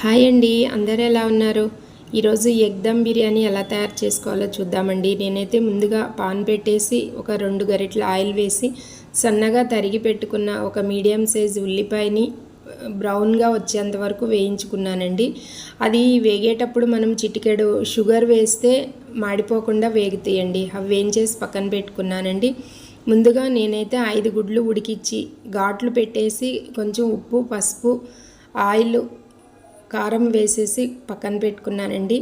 Hi అండి అందరూ ఎలా ఉన్నారు? ఈరోజు ఎగ్ దమ్ బిర్యానీ ఎలా తయారు చేసుకోవాలో చూద్దామండి. నేనైతే ముందుగా పాన్ పెట్టేసి ఒక రెండు గరిటెల ఆయిల్ వేసి సన్నగా తరిగి పెట్టుకున్న ఒక మీడియం సైజ్ ఉల్లిపాయని బ్రౌన్గా వచ్చేంత వరకు వేయించుకున్నానండి. అది వేగేటప్పుడు మనం చిటికెడు షుగర్ వేస్తే మాడిపోకుండా వేగుతాయండి. అవి వేయించేసి పక్కన పెట్టుకున్నానండి. ముందుగా నేనైతే ఐదు గుడ్లు ఉడికిచ్చి ఘాట్లు పెట్టేసి కొంచెం ఉప్పు పసుపు ఆయిల్ కారం వేసేసి పక్కన పెట్టుకున్నానండి.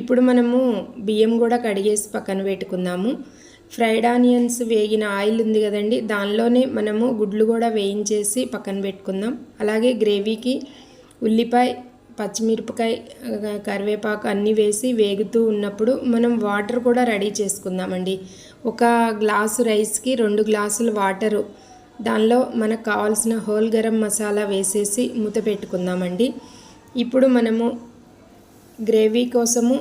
ఇప్పుడు మనము బియ్యం కూడా కడిగేసి పక్కన పెట్టుకుందాము. ఫ్రైడ్ ఆనియన్స్ వేగిన ఆయిల్ ఉంది కదండి దానిలోనే మనము గుడ్లు కూడా వేయించేసి పక్కన పెట్టుకుందాం. అలాగే గ్రేవీకి ఉల్లిపాయ పచ్చిమిరపకాయ కరివేపాకు అన్నీ వేసి వేగుతూ ఉన్నప్పుడు మనం వాటర్ కూడా రెడీ చేసుకుందామండి. ఒక గ్లాసు రైస్కి రెండు గ్లాసులు వాటరు. దానిలో మనకు కావాల్సిన హోల్ గరం మసాలా వేసేసి మూత పెట్టుకుందామండి. ఇప్పుడు మనము గ్రేవీ కోసము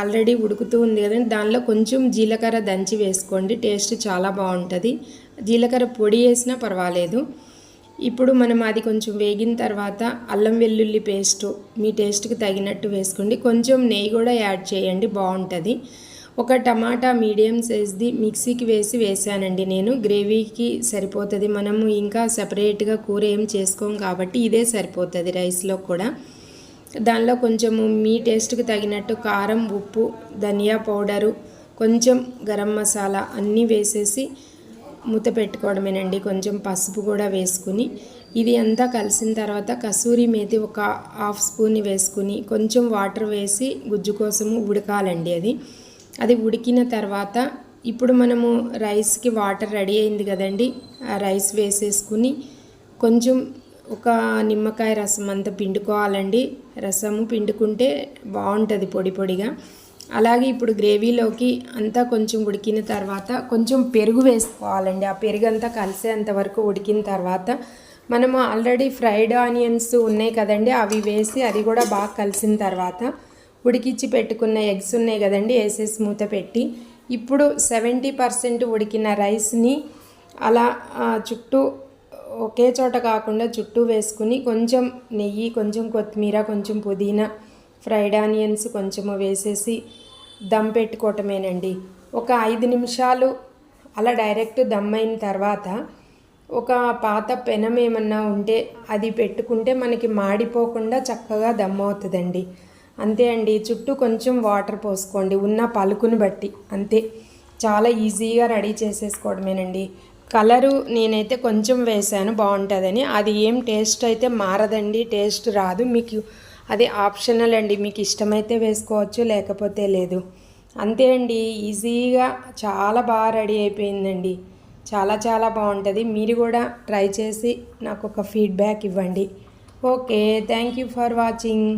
ఆల్రెడీ ఉడుకుతూ ఉంది కదండి. దానిలో కొంచెం జీలకర్ర దంచి వేసుకోండి. టేస్ట్ చాలా బాగుంటుంది. జీలకర్ర పొడి వేసినా పర్వాలేదు. ఇప్పుడు మనం అది కొంచెం వేగిన తర్వాత అల్లం వెల్లుల్లి పేస్ట్ మీ టేస్ట్కి తగినట్టు వేసుకోండి. కొంచెం నెయ్యి కూడా యాడ్ చేయండి. బాగుంటుంది. ఒక టమాటా మీడియం సైజ్ది మిక్సీకి వేసి వేసానండి నేను. గ్రేవీకి సరిపోతుంది. మనము ఇంకా సపరేట్గా కూర ఏం చేసుకోం కాబట్టి ఇదే సరిపోతుంది రైస్లో కూడా. దానిలో కొంచెము మీ టేస్ట్కి తగినట్టు కారం ఉప్పు ధనియా పౌడరు కొంచెం గరం మసాలా అన్నీ వేసేసి మూత పెట్టుకోవడమేనండి. కొంచెం పసుపు కూడా వేసుకుని ఇది అంతా కలిసిన తర్వాత కసూరి మేతి ఒక హాఫ్ స్పూన్ వేసుకుని కొంచెం వాటర్ వేసి గుజ్జు కోసము ఉడకాలండి అది. అది ఉడికిన తర్వాత ఇప్పుడు మనము రైస్కి వాటర్ రెడీ అయింది కదండి ఆ రైస్ వేసేసుకుని కొంచెం ఒక నిమ్మకాయ రసం అంతా పిండుకోవాలండి. రసము పిండుకుంటే బాగుంటుంది పొడి పొడిగా. అలాగే ఇప్పుడు గ్రేవీలోకి అంతా కొంచెం ఉడికిన తర్వాత కొంచెం పెరుగు వేసుకోవాలండి. ఆ పెరుగు అంతా కలిసేంత వరకు ఉడికిన తర్వాత మనము ఆల్రెడీ ఫ్రైడ్ ఆనియన్స్ ఉన్నాయి కదండి. అవి వేసి అది కూడా బాగా కలిసిన తర్వాత ఉడికిచ్చి పెట్టుకున్న ఎగ్స్ ఉన్నాయి కదండి. వేసేసి మూత పెట్టి ఇప్పుడు సెవెంటీ పర్సెంట్ ఉడికిన రైస్ని అలా చుట్టూ ఒకే చోట కాకుండా చుట్టూ వేసుకుని కొంచెం నెయ్యి కొంచెం కొత్తిమీర కొంచెం పుదీనా ఫ్రైడ్ ఆనియన్స్ కొంచెము వేసేసి దమ్ పెట్టుకోవటమేనండి. ఒక ఐదు నిమిషాలు అలా డైరెక్ట్ దమ్ అయిన తర్వాత ఒక పాత పెనం ఏమన్నా ఉంటే అది పెట్టుకుంటే మనకి మాడిపోకుండా చక్కగా దమ్ అవుతుందండి. అంతే అండి చుట్టూ కొంచెం వాటర్ పోసుకోండి ఉన్న పలుకుని బట్టి అంతే. చాలా ఈజీగా రెడీ చేసేసుకోవడమేనండి కలరు నేనైతే కొంచెం వేసాను బాగుంటుందని. అది ఏం టేస్ట్ అయితే మారదండి టేస్ట్ రాదు. మీకు అది ఆప్షనల్ అండి మీకు ఇష్టమైతే వేసుకోవచ్చు లేకపోతే లేదు. అంతే అండి ఈజీగా చాలా బాగా రెడీ అయిపోయిందండి. చాలా చాలా బాగుంటుంది. మీరు కూడా ట్రై చేసి నాకు ఒక ఫీడ్బ్యాక్ ఇవ్వండి. Okay thank you for watching.